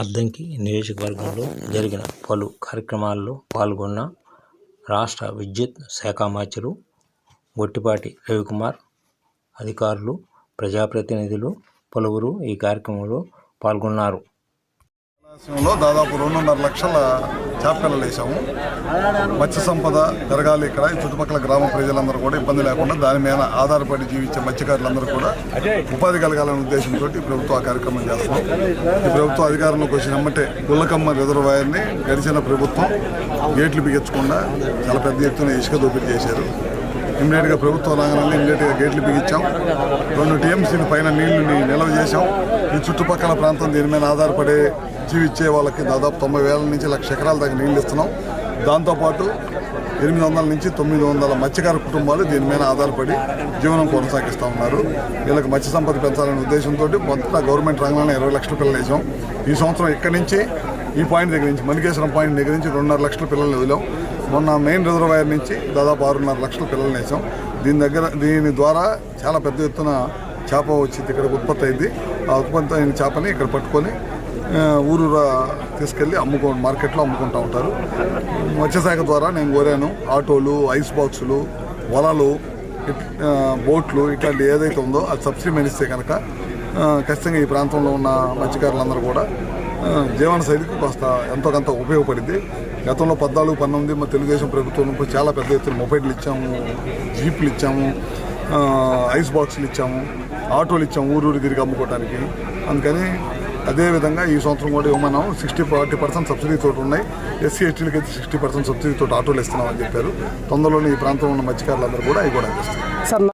అద్దంకి నియోజకవర్గంలో జరిగిన పలు కార్యక్రమాల్లో పాల్గొన్న రాష్ట్ర విద్యుత్ శాఖ మంత్రులు గొట్టిపాటి రవికుమార్ అధికారులు ప్రజాప్రతినిధులు పలువురు ఈ కార్యక్రమంలో పాల్గొన్నారు. జలాశయంలో దాదాపు రెండున్నర లక్షల చేపపిల్లలు వేసాము మత్స్య సంపద పెరగాలి ఇక్కడ. ఈ చుట్టుపక్కల గ్రామ ప్రజలందరూ కూడా ఇబ్బంది లేకుండా దాని మీద ఆధారపడి జీవించే మత్స్యకారులందరూ కూడా ఉపాధి కలగాలనే ఉద్దేశంతో ప్రభుత్వ కార్యక్రమం చేస్తున్నాం. ఈ ప్రభుత్వ అధికారంలోకి వచ్చిన వెంబటే గుల్లకమ్మ రిజర్వాయర్ని గడిచిన ప్రభుత్వం గేట్లు బిగించకుండా చాలా పెద్ద ఎత్తున ఇసుక దోపిడీ చేశారు. ఇమ్మీడియట్గా ప్రభుత్వం రాగానే ఇమ్మీడియట్గా గేట్లు బిగించాం. రెండు టీఎంసీని పైన నీళ్ళుని నిల్వ చేశాం. ఈ చుట్టుపక్కల ప్రాంతం దీని మీద ఆధారపడే జీవిచ్చే వాళ్ళకి దాదాపు తొంభై వేల నుంచి లక్ష ఎకరాల దాకా నీళ్ళు ఇస్తున్నాం. దాంతోపాటు ఎనిమిది వందల నుంచి తొమ్మిది వందల మత్స్యకార కుటుంబాలు దీని మీద ఆధారపడి జీవనం కొనసాగిస్తూ ఉన్నారు. వీళ్ళకి మత్స్య సంపద పెంచాలనే ఉద్దేశంతో మొదట గవర్నమెంట్ రంగంలోనే ఇరవై లక్షల పిల్లలు వేసాం ఈ సంవత్సరం ఇక్కడి నుంచి ఈ పాయింట్ దగ్గర నుంచి మణికేశ్వరం పాయింట్ దగ్గర నుంచి రెండున్నర లక్షల పిల్లల్ని వదిలాం. మొన్న మెయిన్ రిజర్వాయర్ నుంచి దాదాపు ఆరున్నర లక్షల పిల్లల్ని వేసాం. దీని దగ్గర దీని ద్వారా చాలా పెద్ద ఎత్తున చేప వచ్చింది ఇక్కడ ఉత్పత్తి అయింది. ఆ ఉత్పత్తి అయిన చేపని ఇక్కడ పట్టుకొని ఊరూరా తీసుకెళ్ళి అమ్ముకో మార్కెట్లో అమ్ముకుంటూ ఉంటారు. మత్స్యశాఖ ద్వారా నేను కోరాను. ఆటోలు ఐస్ బాక్సులు వలలు బోట్లు ఇట్లాంటి ఏదైతే ఉందో అది సబ్సిడీ మెనిస్తే కనుక ఖచ్చితంగా ఈ ప్రాంతంలో ఉన్న మత్స్యకారులందరూ కూడా జీవన శైలికి కాస్త ఎంతో కొంత ఉపయోగపడింది. గతంలో పద్నాలుగు పంతొమ్మిది మా తెలుగుదేశం ప్రభుత్వం ఉన్నప్పుడు చాలా పెద్ద ఎత్తున మొబైల్లు ఇచ్చాము జీప్లు ఇచ్చాము ఐస్ బాక్సులు ఇచ్చాము ఆటోలు ఇచ్చాము ఊరూరు తిరిగి అమ్ముకోవడానికి అందుకని అదేవిధంగా ఈ సంవత్సరం కూడా మనం సిక్స్టీ ఫార్టీ పర్సెంట్ సబ్సిడీ తోటి ఉన్నాయి. ఎస్సీ ఎస్టీలకి అయితే సిక్స్టీ పర్సెంట్ సబ్సిడీ తోటి ఆటోలు ఇస్తున్నామని చెప్పారు. తొందరలోనే ఈ ప్రాంతంలో ఉన్న మత్స్యకారులందరూ కూడా అవి కూడా అందిస్తారు